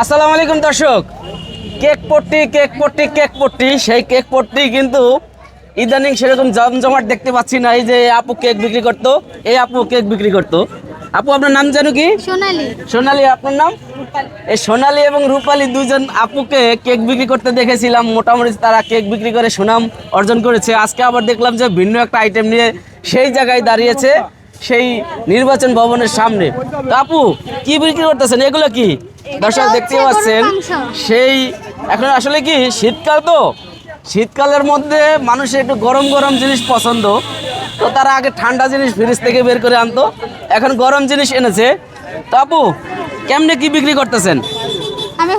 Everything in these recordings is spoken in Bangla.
আসসালামু আলাইকুম দর্শক। কেক পট্টি কেক পট্টি কেক পট্টি। সেই কেক পট্টি কিন্তু ইদানিং সেরকম জমজমাট দেখতে পাচ্ছি না। এই যে আপু কেক বিক্রি করতো এই আপু কেক বিক্রি করতো। আপু আপনার নাম জানো কি? সোনালি। সোনালি আপনার নাম? এই সোনালি এবং রূপালি দুজন আপুকে কেক বিক্রি করতে দেখেছিলাম। মোটামুটি তারা কেক বিক্রি করে সুনাম অর্জন করেছে। আজকে আবার দেখলাম যে ভিন্ন একটা আইটেম নিয়ে সেই জায়গায় দাঁড়িয়েছে সেই নির্বাচন ভবনের সামনে। তো আপু কি বিক্রি করতেছেন? এগুলো কি? দর্শক দেখতে পাচ্ছেন সেই এখন আসলে কি শীতকাল তো? শীতকালের মধ্যে মানুষের একটু গরম গরম জিনিস পছন্দ। তো তারা আগে ঠান্ডা জিনিস ফ্রিজ থেকে বের করে আনতো। এখন গরম জিনিস এনেছে। তো আপু কেমনে কি বিক্রি করতেছেন?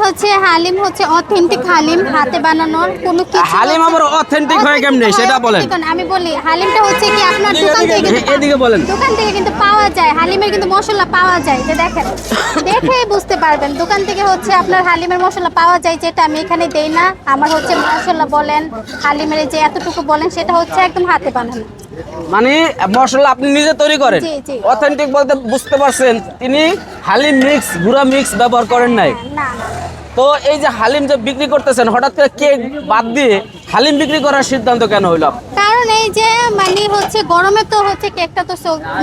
হচ্ছে হালিম হচ্ছে অথেন্টিক হালিম হাতে বানানোর কোনো কিছু হালিম আবার authentic হয় কেমনে? সেটা বলেন। আমি বলি হালিমটা হচ্ছে কি আপনার দোকান থেকে কিন্তু এদিকে বলেন। দোকান থেকে কিন্তু পাওয়া যায় হালিমের কিন্তু মশলা পাওয়া যায় যে দেখেন দেখেই বুঝতে পারবেন দোকান থেকে হচ্ছে আপনার হালিমের মশলা পাওয়া যায় যেটা আমি এখানে দেই না আমার হচ্ছে মশলা বলেন হালিমের যে এতটুকু বলেন সেটা হচ্ছে একদম হাতে বানানো মানে মশলা আপনি নিজে তৈরি করেন। অথেন্টিক বলতে বুঝতে পারছেন তিনি হালিম মিক্স গুঁড়া মিক্স ব্যবহার করেন নাই না তো এই যে হালিম যে বিক্রি করতেছেন, হঠাৎ করে কেক বাদ দিয়ে হালিম বিক্রি করার সিদ্ধান্ত কেন হইল? কারণ এই যে মানে হচ্ছে গরমে তো হচ্ছে কেকটা তো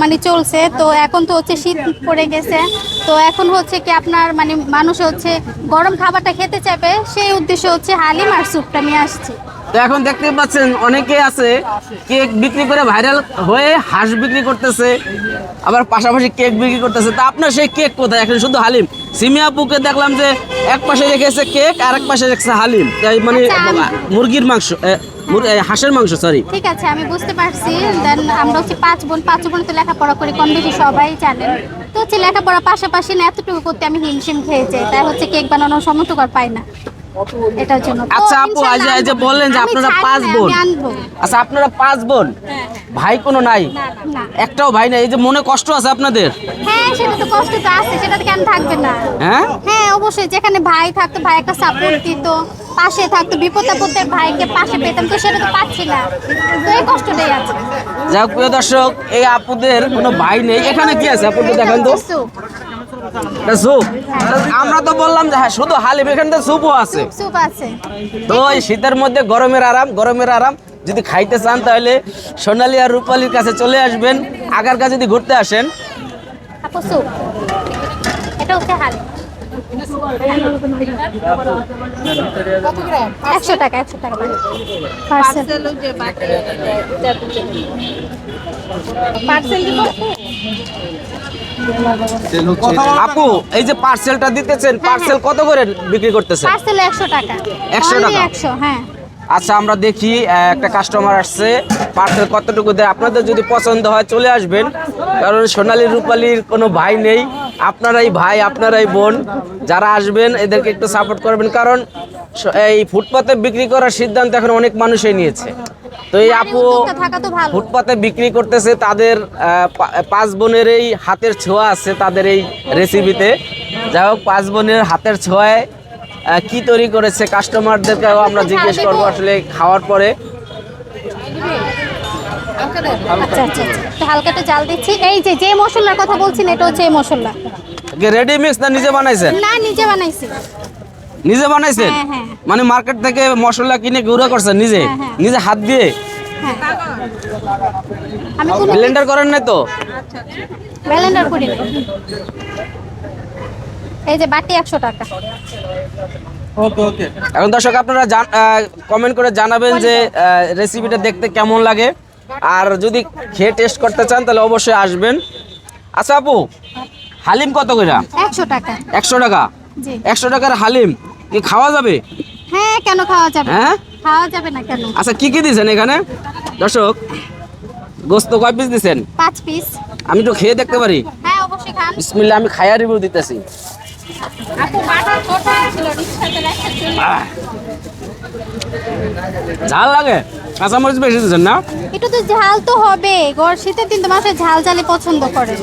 মানে চলছে, তো এখন তো হচ্ছে শীত পড়ে গেছে। তো এখন হচ্ছে কি আপনার মানে মানুষ হচ্ছে গরম খাবারটা খেতে চাইবে, সেই উদ্দেশ্যে হচ্ছে হালিম আর স্যুপটা নিয়ে আসছি। তো এখন দেখতে পাচ্ছেন অনেকে আছে কেক বিক্রি করে ভাইরাল হয়ে হাঁস বিক্রি করতেছে আবার পাশাপাশি কেক বিক্রি করতেছে। তা আপনার সেই কেক কোথায়? এখন শুধু হালিম। সিমিয়া আপুকে দেখলাম যে এক পাশে রেখেছে কেক আর এক পাশে রেখেছে হালিম। তাই মানে আচ্ছা, মুরগির মাংস হাঁসের মাংস সরি ঠিক আছে আমি বুঝতে পারছি। দেন আমরা হচ্ছে পাঁচ বোন পাঁচ বোন তো লেখাপড়া করি কম বেশি সবাই জানেন। তো হচ্ছে লেখাপড়া পাশাপাশি না এতটুকু করতে আমি হিমশিম খেয়ে যাই। তাই হচ্ছে কেক বানানোর আর পাই না। এটার জন্য আচ্ছা আপু আজ যে বললেন যে আপনারা পাঁচ বোন। আচ্ছা আপনারা পাঁচ বোন? হ্যাঁ। ভাই কোনো নাই? না না। একটাও ভাই নাই। এই যে মনে কষ্ট আছে আপনাদের? হ্যাঁ সেটা তো কষ্ট তো আছে সেটা কেন থাকবে না? হ্যাঁ? হ্যাঁ অবশ্যই যেখানে ভাই থাকতো ভাই একটা সাপোর্ট দিত। পাশে থাকতো বিপদ আপদে ভাইকে পাশে পেতাম তো সেটা তো পাচ্ছি না। তো এই কষ্টটাই আছে। যাই হোক প্রিয় দর্শক এই আপুদের কোনো ভাই নেই। এখানে কি আছে? আপুদের দেখেন তো। স্যুপ আমরা তো বললাম যে হ্যাঁ শুধু হালিম এখানে থেকে স্যুপও আছে। স্যুপ আছে। তো এই শীতের মধ্যে গরমের আরাম গরমের আরাম। যদি খাইতে চান তাহলে সোনালী আর রূপালীর কাছে চলে আসবেন। আগার কাছে যদি ঘুরতে আসেন। স্যুপ এটা হচ্ছে হালি একশো টাকা একশো টাকা। পার্সেল পার্সেল আপু এই যে পার্সেলটা দিতেছেন পার্সেল কত করে বিক্রি করতেছেন? পার্সেল একশো টাকা। 100 টাকা? একশো হ্যাঁ। আচ্ছা আমরা দেখি একটা কাস্টমার আসছে। পার্সেল কতটুকু দেয়? আপনাদের যদি পছন্দ হয় চলে আসবেন। কারণ সোনালি রূপালীর কোনো ভাই নেই। আপনারাই ভাই আপনারাই বোন। যারা আসবেন এদেরকে একটু সাপোর্ট করবেন। কারণ এই ফুটপাতে বিক্রি করার সিদ্ধান্ত এখন অনেক মানুষই নিয়েছে। তো এই আপু তো ভালো। ফুটপাতে বিক্রি করতেছে তাদের পাঁচ বোনের এই হাতের ছোঁয়া আছে তাদের এই রেসিপিতে যাই হোক পাঁচ বোনের হাতের ছোঁয়ায় কি তৈরি করেছে কাস্টমারদেরকেও আমরা জিজ্ঞেস করব আসলে খাওয়ার পরে। আচ্ছা আচ্ছা আচ্ছা। জাল দিচ্ছি। এই যে যে মশলার কথা বলছেন এটা হচ্ছে এই মশলা। রেডি মিক্স না নিজে বানাইছেন? না নিজে বানাইছি। নিজে বানাইছেন? হ্যাঁ, হ্যাঁ। মানে মার্কেট থেকে মশলা কিনে গুঁড়ো করছেন নিজে? হ্যাঁ। নিজে হাত দিয়ে? ব্লেন্ডার করেন নাই তো? ব্যালেন্ডার করি না এই যে বাটি একশো টাকা। এখন দর্শক আপনারা কমেন্ট করে জানাবেন যে রেসিপিটা দেখতে কেমন লাগে। আর যদি খেয়ে টেস্ট করতে চান তাহলে অবশ্যই আসবেন। আচ্ছা আপু হালিম কত করে? একশো টাকা। একশো টাকা? জি। একশো টাকার হালিম কি খাওয়া যাবে? হ্যাঁ কেন খাওয়া যাবে? হ্যাঁ? খাওয়া যাবে না কেন? আচ্ছা কি কি দিয়েছেন এখানে? দর্শক গোস্ত কয় পিস দিয়েছেন পাঁচ পিস আমি তো খেয়ে দেখতে পারি। হ্যাঁ অবশ্যই খান। বিসমিল্লা আমি খায়া রিভিউ দিতেছি। ঝাল লাগে? কাঁচামরিচ বেশি দিচ্ছেন না? একটু তো ঝাল তো হবে। গড় শীতের দিন তো মানুষের ঝাল ঝালে পছন্দ করে।